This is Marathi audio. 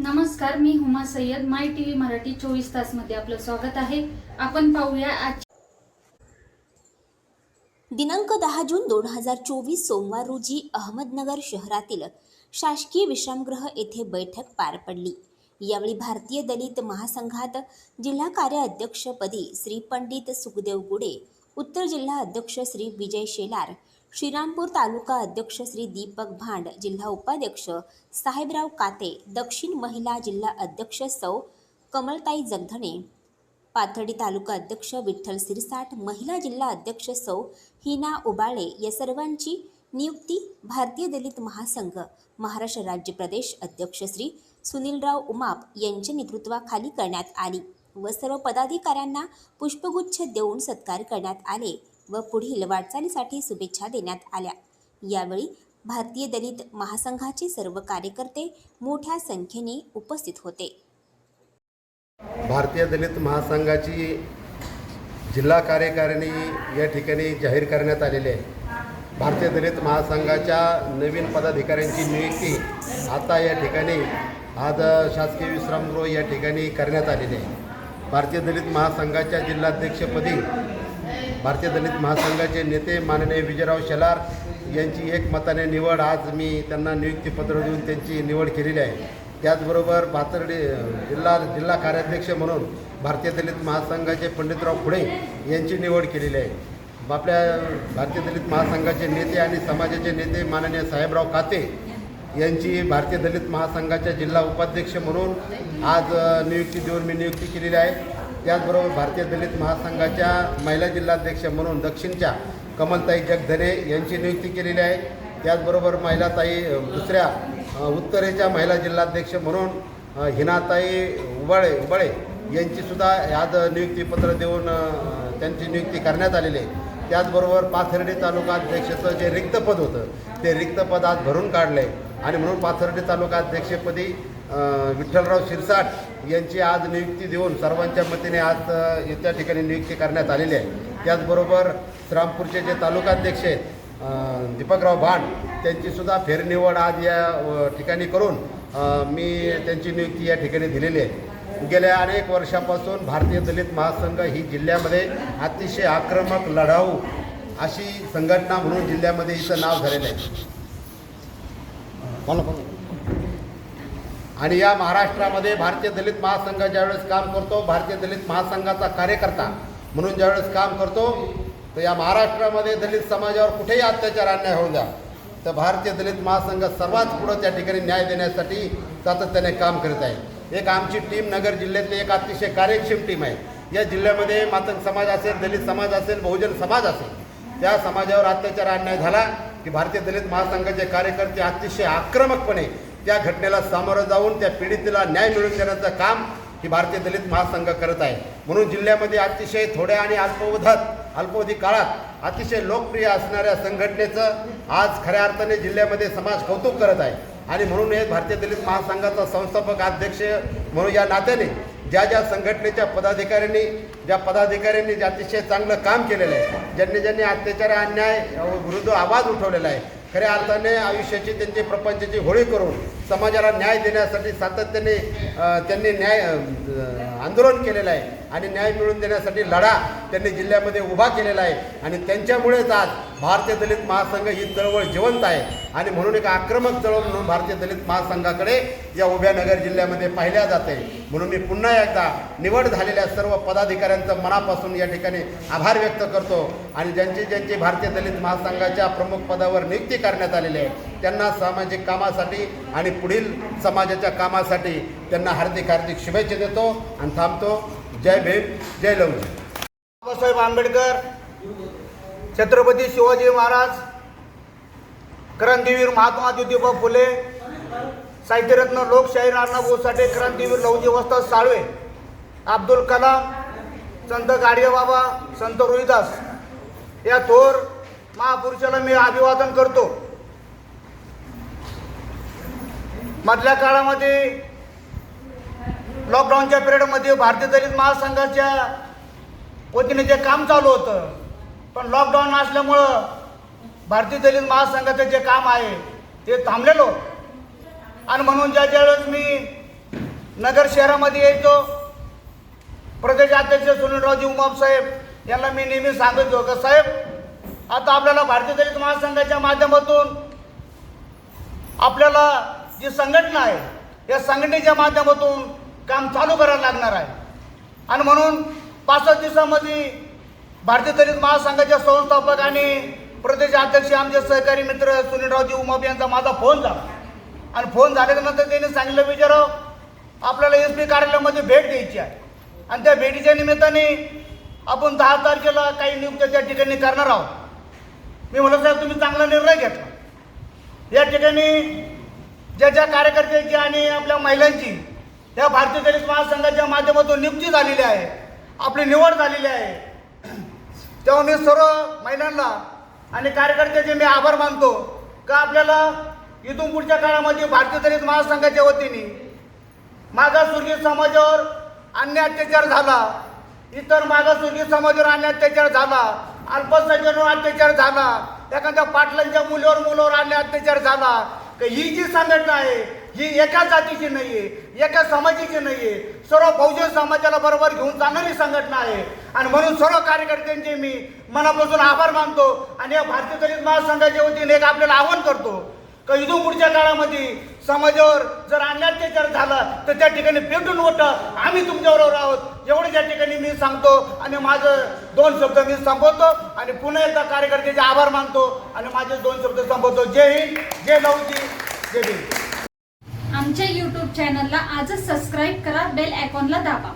नमस्कार मी Huma Sayyed. My T V Marathi चोवीस तासमध्ये आपलं स्वागत आहे. आपण पाहूया आज दिनांक दहा जून दोन हजार चोवीस सोमवार रोजी अहमदनगर शहरातील शासकीय विश्रामगृह येथे बैठक पार पडली. यावेळी भारतीय दलित महासंघात जिल्हा कार्य अध्यक्षपदी श्री पंडित सुखदेव गुडे उत्तर जिल्हा अध्यक्ष श्री विजय शेलार श्रीरामपूर तालुका अध्यक्ष श्री दीपक भांड जिल्हा उपाध्यक्ष साहेबराव काते दक्षिण महिला जिल्हा अध्यक्ष सौ कमलताई जगधणे. पाथर्डी तालुका अध्यक्ष विठ्ठल सिरसाट महिला जिल्हा अध्यक्ष सौ हिना उबाळे या सर्वांची नियुक्ती भारतीय दलित महासंघ महाराष्ट्र राज्य प्रदेश अध्यक्ष श्री सुनीलराव उमाप यांच्या नेतृत्वाखाली करण्यात आली व सर्व पदाधिकाऱ्यांना पुष्पगुच्छ देऊन सत्कार करण्यात आले. व पुढील वाटचालीसाठी शुभेच्छा देण्यात आल्या. यावेळी भारतीय दलित महासंघाचे सर्व कार्यकर्ते मोठ्या संख्येने उपस्थित होते. भारतीय दलित महासंघाची जिल्हा कार्यकारिणी या ठिकाणी जाहीर करण्यात आलेली आहे. भारतीय दलित महासंघाच्या नवीन पदाधिकाऱ्यांची नियुक्ती आता या ठिकाणी आज शासकीय विश्रामगृह या ठिकाणी करण्यात आलेली आहे. भारतीय दलित महासंघाच्या जिल्हाध्यक्षपदी भारतीय दलित महासंघाचे नेते माननीय विजयराव शेलार यांची एकमताने निवड आज मी त्यांना नियुक्तीपत्र देऊन त्यांची निवड केलेली आहे. त्याचबरोबर भातर्डे जिल्हा जिल्हा कार्याध्यक्ष म्हणून भारतीय दलित महासंघाचे पंडितराव फुडे यांची निवड केलेली आहे. आपल्या भारतीय दलित महासंघाचे नेते आणि समाजाचे नेते माननीय साहेबराव काते यांची भारतीय दलित महासंघाच्या जिल्हा उपाध्यक्ष म्हणून आज नियुक्ती देऊन मी नियुक्ती केलेली आहे. त्याचबरोबर भारतीय दलित महासंघाच्या महिला जिल्हाध्यक्ष म्हणून दक्षिणच्या कमलताई जगधने यांची नियुक्ती केलेली आहे. त्याचबरोबर महिलाताई दुसऱ्या उत्तरेच्या महिला जिल्हाध्यक्ष म्हणून हिनाताई उबाळे उबाळे यांचीसुद्धा आज नियुक्तीपत्र देऊन त्यांची नियुक्ती करण्यात आलेली आहे. त्याचबरोबर पाथर्डी तालुका अध्यक्षाचं जे रिक्त पद होतं ते रिक्त पद आज भरून काढलं आहे आणि म्हणून पाथर्डी तालुका अध्यक्षपदी विठ्ठलराव शिरसाट यांची आज नियुक्ती देऊन सर्वांच्या मतीने आज अ, त्या ठिकाणी नियुक्ती करण्यात आलेली आहे. त्याचबरोबर श्रामपूरचे जे तालुकाध्यक्ष आहेत दीपकराव भांड त्यांचीसुद्धा फेरनिवड आज या ठिकाणी करून मी त्यांची नियुक्ती या ठिकाणी दिलेली आहे. गेल्या अनेक वर्षापासून भारतीय दलित महासंघ ही जिल्ह्यामध्ये अतिशय आक्रमक लढाऊ अशी संघटना म्हणून जिल्ह्यामध्ये हिचं नाव झालेलं आहे. बोला, बोला. आणि या महाराष्ट्रामध्ये भारतीय दलित महासंघ ज्यावेळेस काम करतो भारतीय दलित महासंघाचा कार्यकर्ता म्हणून ज्यावेळेस काम करतो तर या महाराष्ट्रामध्ये दलित समाजावर कुठेही अत्याचार अन्याय होऊन द्या. तर भारतीय दलित महासंघ सर्वात पुढं त्या ठिकाणी न्याय देण्यासाठी सातत्याने काम करत आहे. एक आमची टीम नगर जिल्ह्यातली एक अतिशय कार्यक्षम टीम आहे. या जिल्ह्यामध्ये मातंग समाज असेल दलित समाज असेल बहुजन समाज असेल त्या समाजावर अत्याचार अन्याय झाला की भारतीय दलित महासंघाचे कार्यकर्ते अतिशय आक्रमकपणे त्या घटनेला सामोरं जाऊन त्या पीडितेला न्याय मिळवून देण्याचं काम ही भारतीय दलित महासंघ करत आहे. म्हणून जिल्ह्यामध्ये अतिशय थोड्या आणि अल्पवधात अल्पवधी काळात अतिशय लोकप्रिय असणाऱ्या संघटनेचं आज खऱ्या अर्थाने जिल्ह्यामध्ये समाज कौतुक करत आहे. आणि म्हणून हे भारतीय दलित महासंघाचा संस्थापक अध्यक्ष म्हणून या नात्याने ज्या ज्या संघटनेच्या पदाधिकाऱ्यांनी ज्या पदाधिकाऱ्यांनी जे अतिशय चांगलं काम केलेलं आहे ज्यांनी ज्यांनी अत्याचार अन्याय विरुद्ध आवाज उठवलेला आहे खऱ्या अर्थाने आयुष्याची त्यांची प्रपंचाची होळी करून समाजाला न्याय देण्यासाठी सातत्याने त्यांनी न्याय आंदोलन केलेलं आहे. आणि न्याय मिळवून देण्यासाठी लढा त्यांनी जिल्ह्यामध्ये उभा केलेला आहे. आणि त्यांच्यामुळेच आज भारतीय दलित महासंघ ही चळवळ जिवंत आहे. आणि म्हणून एक आक्रमक चळवळ म्हणून भारतीय दलित महासंघाकडे या उभ्या नगर जिल्ह्यामध्ये पाहिल्या जाते. म्हणून मी पुन्हा एकदा निवड झालेल्या सर्व पदाधिकाऱ्यांचं मनापासून या ठिकाणी आभार व्यक्त करतो. आणि ज्यांची ज्यांची भारतीय दलित महासंघाच्या प्रमुख पदावर नियुक्ती करण्यात आलेली आहे त्यांना सामाजिक कामासाठी आणि पुढील समाजाच्या कामासाठी त्यांना हार्दिक हार्दिक शुभेच्छा देतो. आणि थांबतो. जय भीम जय लवजी बाबासाहेब आंबेडकर छत्रपती शिवाजी महाराज क्रांतीवीर महात्मा ज्योतिबा फुले साहित्यरत्न लोकशाहीर अण्णाभाऊ साठे क्रांतीवीर लवजी वस्ताद साळवे अब्दुल कलाम संत गाडगेबाबा संत रोहिदास या थोर महापुरुषाला मी अभिवादन करतो. मधल्या काळामध्ये लॉकडाऊनच्या पिरियडमध्ये भारतीय दलित महासंघाच्या वतीने जे काम चालू होतं पण लॉकडाऊन असल्यामुळं भारतीय दलित महासंघाचं जे काम आहे ते थांबलेलो आणि म्हणून ज्या ज्यावेळेस मी नगर शहरामध्ये यायचो प्रदेश अध्यक्ष सुनीलरावजी उमाप साहेब यांना मी नेहमी सांगायचो का साहेब आता आपल्याला भारतीय दलित महासंघाच्या माध्यमातून आपल्याला जी संघटना आहे या संघटनेच्या माध्यमातून काम चालू करायला लागणार आहे. आणि म्हणून पाच सात दिवसामध्ये भारतीय दलित महासंघाचे संस्थापक आणि प्रदेश अध्यक्ष आमचे सहकारी मित्र सुनीलरावजी उमाप यांचा माझा फोन झाला. आणि फोन झाल्यानंतर त्यांनी सांगितलं विचाराव आपल्याला एस पी कार्यालयामध्ये भेट द्यायची आहे. आणि त्या भेटीच्या निमित्ताने आपण दहा तारखेला काही नियुक्त्या त्या ठिकाणी करणार आहोत. मी म्हणत साहेब तुम्ही चांगला निर्णय घेतला. या ठिकाणी ज्या ज्या कार्यकर्त्यांची आणि आपल्या महिलांची या भारतीय दलित महासंघाच्या माध्यमातून नियुक्ती झालेली आहे. आपली निवड झालेली आहे. तेव्हा मी सर्व महिलांना आणि कार्यकर्त्याचे मी आभार मानतो का आपल्याला इथून पुढच्या काळामध्ये भारतीय दलित महासंघाच्या वतीने मागासवर्गीय समाजावर अन्य अत्याचार झाला इतर मागासवर्गीय समाजावर अन्य अत्याचार झाला अल्पसंख्याकांवर अत्याचार झाला एखाद्या पाटलांच्या मुलीवर मुलावर अन्य अत्याचार झाला ही जी संघटना आहे ही एका जातीची नाही आहे एका समाजाची नाही आहे सर्व बहुजन समाजाला बरोबर घेऊन जाणारी संघटना आहे. आणि म्हणून सर्व कार्यकर्त्यांचे मी मनापासून आभार मानतो आणि या भारतीय दलित महासंघाच्या वतीने एक आपल्याला आवाहन करतो का इथून पुढच्या काळामध्ये समाजावर जर अन्य झाला तर त्या ठिकाणी पेटून उठा आम्ही तुमच्याबरोबर आहोत. एवढं त्या ठिकाणी मी सांगतो आणि माझं दोन शब्द मी संपवतो आणि पुन्हा एकदा कार्यकर्त्याचे आभार मानतो आणि माझे दोन शब्द संपवतो. जय हिंद जय लवजी जय भीम. आमच्या यूट्यूब चॅनलला आजच सबस्क्राईब करा बेल आयकॉनला दाबा.